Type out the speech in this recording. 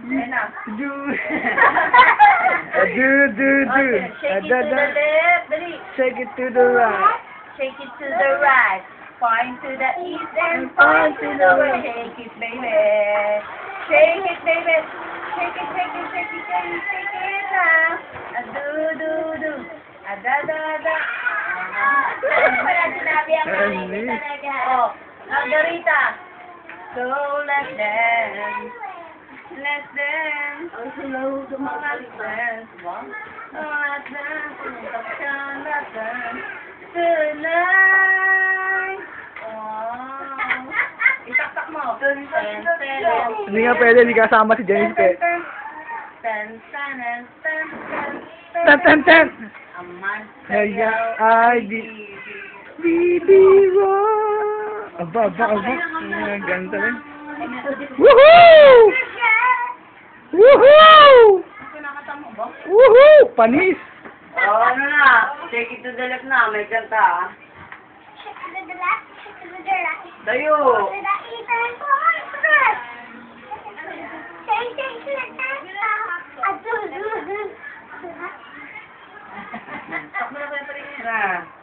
Do. Do, do, do. Okay, shake it to the left. Shake it to the right. Shake it to the right. Point to the east and point to the west. Shake it, baby. Shake it, baby. Shake it, shake it, shake it, shake it, shake it. Ah, do, do, do. Ah, da, da, da. Wala sinabi ang Ano kanina talaga. Oh, Margarita. So let's dance. Let's dance. Let's dance. What? Oh, let's dance. Let's dance. Tonight. Oh. Itaktak mo. Ten, ten, ten. Hindi nga pwede, hindi kasama si James Pe. Ten, ten, ten, ten, ten, Ten, ten, ten! Aman Ay, sayaw ay, ay di- di- Bibiwa! Aba, aba, aba. Ang ganda rin. Woohoo! Woohoo! Woohoo! Panis! Oh, ano na? Take it to the left na. May kanta, ah. Dayo! Nah.